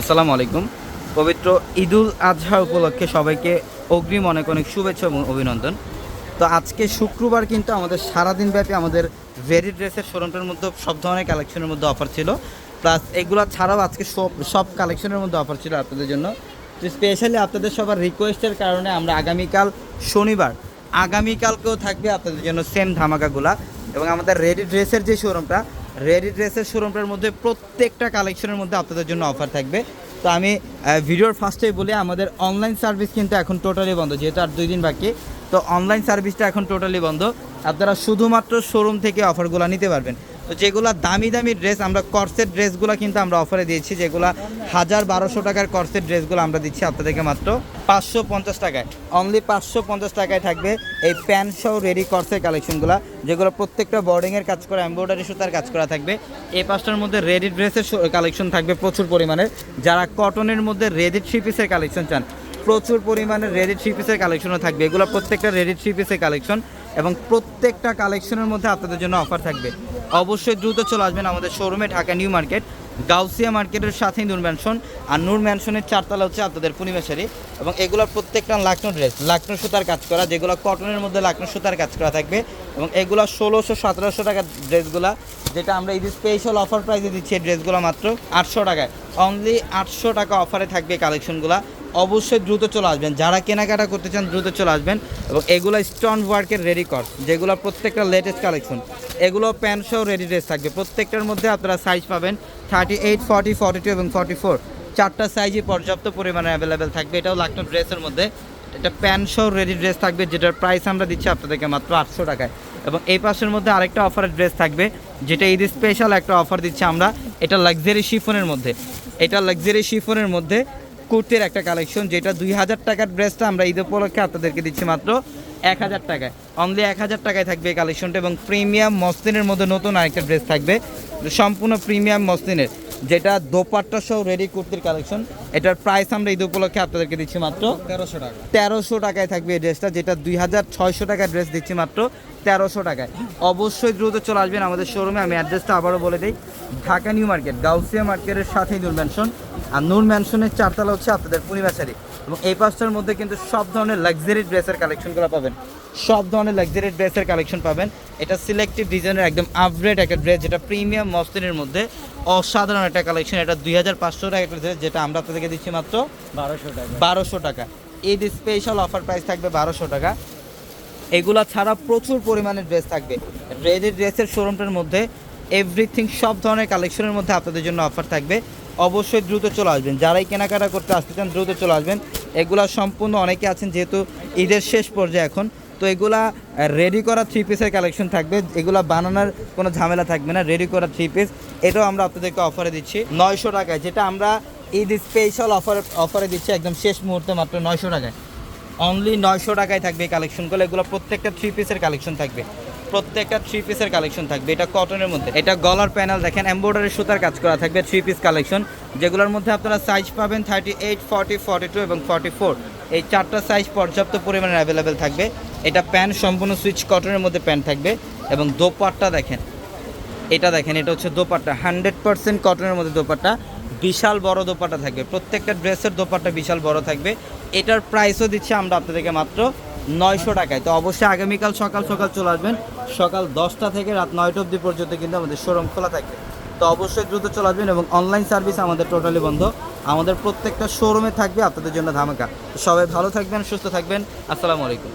আসসালামু আলাইকুম। পবিত্র ঈদুল আজহা উপলক্ষে সবাইকে অগ্রিম অনেক অনেক শুভেচ্ছা এবং অভিনন্দন। তো আজকে শুক্রবার কিন্তু আমাদের সারাদিন ব্যাপী আমাদের ভেরি ড্রেসের শোরুমটার মধ্যে সব ধরনের কালেকশনের মধ্যে অফার ছিল। প্লাস এগুলো ছাড়াও আজকে সব সব কালেকশনের মধ্যে অফার ছিল আপনাদের জন্য। তো স্পেশালি আপনাদের সবার রিকোয়েস্টের কারণে আমরা আগামীকাল শনিবার, আগামীকালকেও থাকবে আপনাদের জন্য সেম ধামাকাগুলা। এবং আমাদের রেডি ড্রেসের যে শোরুমটা রেডি ড্রেসের শোরুমটার মধ্যে প্রত্যেকটা কালেকশনের মধ্যে আপনাদের জন্য অফার থাকবে। তো আমি ভিডিওর ফার্স্টেই বলি, আমাদের অনলাইন সার্ভিস কিন্তু এখন টোটালি বন্ধ, যেহেতু আর দুই দিন বাকি। তো অনলাইন সার্ভিসটা এখন টোটালি বন্ধ। আপনারা শুধুমাত্র শোরুম থেকে অফারগুলো নিতে পারবেন। তো যেগুলো দামি দামি ড্রেস আমরা কর্সের ড্রেসগুলো কিন্তু আমরা অফারে দিয়েছি, যেগুলো হাজার বারোশো টাকার কর্সের ড্রেসগুলো আমরা দিচ্ছি আপনাদেরকে মাত্র পাঁচশো পঞ্চাশ টাকায়। অনলি পাঁচশো পঞ্চাশ টাকায় থাকবে এই প্যান্ট সহ রেডি কর্সের কালেকশনগুলো যেগুলো প্রত্যেকটা বোর্ডিংয়ের কাজ করা এমব্রয়ডারি সুতার কাজ করা থাকবে। এই পাঁচটার মধ্যে রেডি ড্রেসের কালেকশন থাকবে প্রচুর পরিমাণের। যারা কটনের মধ্যে রেডি থ্রি পিসের কালেকশন চান, প্রচুর পরিমাণে রেডি থ্রি পিসের কালেকশনও থাকবে। এগুলো প্রত্যেকটা রেডি থ্রি পিসের কালেকশন এবং প্রত্যেকটা কালেকশনের মধ্যে আপনাদের জন্য অফার থাকবে। অবশ্যই দ্রুত চলে আসবেন আমাদের শোরুমে ঢাকা নিউ মার্কেট। গাউসিয়া মার্কেটের সাথেই নূর ম্যানশন আর নূর ম্যানশনের চারতলা হচ্ছে আপনাদের পূর্ণিমাশারি এবং এগুলোর প্রত্যেকটা লাকনো ড্রেস, লাকনো সুতার কাজ করা, যেগুলো কটনের মধ্যে লাকনো সুতার কাজ করা থাকবে এবং এগুলো ষোলোশো সতেরোশো টাকার ড্রেসগুলো, যেটা আমরা এই স্পেশাল অফার প্রাইসে দিচ্ছি এই ড্রেসগুলো মাত্র আটশো টাকায়। অনলি আটশো টাকা অফারে থাকবে কালেকশনগুলো অবশ্যই দ্রুত চলে আসবেন। যারা কেনাকাটা করতে চান দ্রুত চলে আসবেন এবং এগুলো স্টোন ওয়ার্কের রেডি কর যেগুলো প্রত্যেকটা লেটেস্ট কালেকশন এগুলো প্যান্ট সহ রেডি ড্রেস থাকবে। প্রত্যেকটার মধ্যে আপনারা সাইজ পাবেন thirty eight forty forty two এবং ফর্টি ফোর চারটা সাইজই পর্যাপ্ত পরিমাণে অ্যাভেলেবেল থাকবে। এটাও লাকনো ড্রেসের মধ্যে। এটা প্যান্ট সহ রেডি ড্রেস থাকবে, যেটার প্রাইস আমরা দিচ্ছি আপনাদেরকে মাত্র আটশো টাকায়। এবং এই পাশের মধ্যে আরেকটা অফারের ড্রেস থাকবে, যেটা ঈদের স্পেশাল একটা অফার দিচ্ছি আমরা। এটা লাক্সারি শিফনের মধ্যে। এটা লাক্সারি শিফনের মধ্যে কুর্তির একটা কালেকশন যেটা দুই হাজার টাকার ড্রেসটা আমরা ঈদ উপলক্ষে আপনাদেরকে দিচ্ছি মাত্র এক হাজার টাকায়। অনলি এক হাজার টাকায় থাকবে এই কালেকশনটা এবং প্রিমিয়াম মসলিনের মধ্যে নতুন আরেকটা ড্রেস থাকবে সম্পূর্ণ প্রিমিয়াম মসলিনের যেটা দোপাট্টা সহ রেডি কুর্তির কালেকশন। এটার প্রাইস আমরা ঈদ উপলক্ষে আপনাদেরকে দিচ্ছি মাত্র তেরোশো টাকা। তেরোশো টাকায় থাকবে এই ড্রেসটা যেটা দুই হাজার ছয়শো টাকার ড্রেস দিচ্ছি মাত্র। তেরোশো টাকায়। অবশ্যই দ্রুত চলে আসবেন আমাদের শোরুমে আমি অ্যাড্রেসটা আবারও বলে দিই। ঢাকা নিউ মার্কেট গাউসিয়া মার্কেটের সাথেই নূর ম্যানশন আর নূর ম্যানশনের চারতলা হচ্ছে আপনাদের পূর্ণিমাশারি এবং এই পাঁচটার মধ্যে কিন্তু সব ধরনের লাক্সারি ড্রেসের কালেকশনগুলো পাবেন। সব ধরনের লাক্সারি ড্রেসের কালেকশন পাবেন। এটা সিলেক্টিভ ডিজাইনের একদম আপগ্রেড একটা ড্রেস যেটা প্রিমিয়াম মসলিনের মধ্যে অসাধারণ একটা কালেকশন এটা দুই হাজার পাঁচশো টাকা একটা ড্রেস যেটা আমরা আপনাদেরকে দিচ্ছি মাত্র বারোশো টাকা। বারোশো টাকা। ঈদ স্পেশাল অফার প্রাইস থাকবে বারোশো টাকা। এগুলা ছাড়া প্রচুর পরিমাণে ড্রেস থাকবে। রেডি ড্রেসের শোরুমটার মধ্যে এভরিথিং সব ধরনের কালেকশনের মধ্যে আপনাদের জন্য অফার থাকবে। অবশ্যই দ্রুত চলে আসবেন। যারাই কেনাকাটা করতে আসতে চান, দ্রুত চলে আসবেন। এগুলা সম্পূর্ণ অনেকে আছেন যেহেতু ঈদের শেষ পর্যায়ে এখন, তো এগুলা রেডি করা থ্রি পিসের কালেকশন থাকবে। এগুলা বানানোর কোনো ঝামেলা থাকবে না। রেডি করা থ্রি পিস এটাও আমরা আপনাদেরকে অফারে দিচ্ছি। নয়শো টাকায়, যেটা আমরা ঈদ স্পেশাল অফার অফারে দিচ্ছি একদম শেষ মুহূর্তে মাত্র নয়শো টাকায়। অনলি নয়শো টাকায় থাকবে এই কালেকশনগুলো এগুলো প্রত্যেকটা থ্রি পিসের কালেকশন থাকবে। প্রত্যেকটা থ্রি পিসের কালেকশন থাকবে। এটা কটনের মধ্যে। এটা গলার প্যানেল দেখেন এমব্রয়ডারি সুতার কাজ করা থাকবে থ্রি পিস কালেকশন যেগুলোর মধ্যে আপনারা সাইজ পাবেন thirty eight forty forty two এবং ফর্টি ফোর এই চারটা সাইজ পর্যাপ্ত পরিমাণে অ্যাভেলেবেল থাকবে। এটা প্যান্ট, সম্পূর্ণ সুইচ কটনের মধ্যে প্যান্ট থাকবে। এবং দোপাট্টা দেখেন। এটা দেখেন, এটা হচ্ছে দোপাট্টা। হান্ড্রেড পার্সেন্ট কটনের মধ্যে দোপাট্টা। বিশাল বড় দোপাট্টা থাকবে। প্রত্যেকটা ড্রেসের দোপাট্টা বিশাল বড় থাকবে। এটার প্রাইসও দিচ্ছি আমরা আপনাদেরকে মাত্র নয়শো টাকায়। তো অবশ্যই আগামীকাল সকাল সকাল চলে আসবেন। সকাল দশটা থেকে রাত নয়টা অব্দি পর্যন্ত কিন্তু আমাদের শোরুম খোলা থাকবে তো অবশ্যই দ্রুত চলে আসবেন এবং অনলাইন সার্ভিস আমাদের টোটালি বন্ধ। আমাদের প্রত্যেকটা শোরুমে থাকবে আপনাদের জন্য ধামাকা। সবাই ভালো থাকবেন, সুস্থ থাকবেন। আসসালামু আলাইকুম।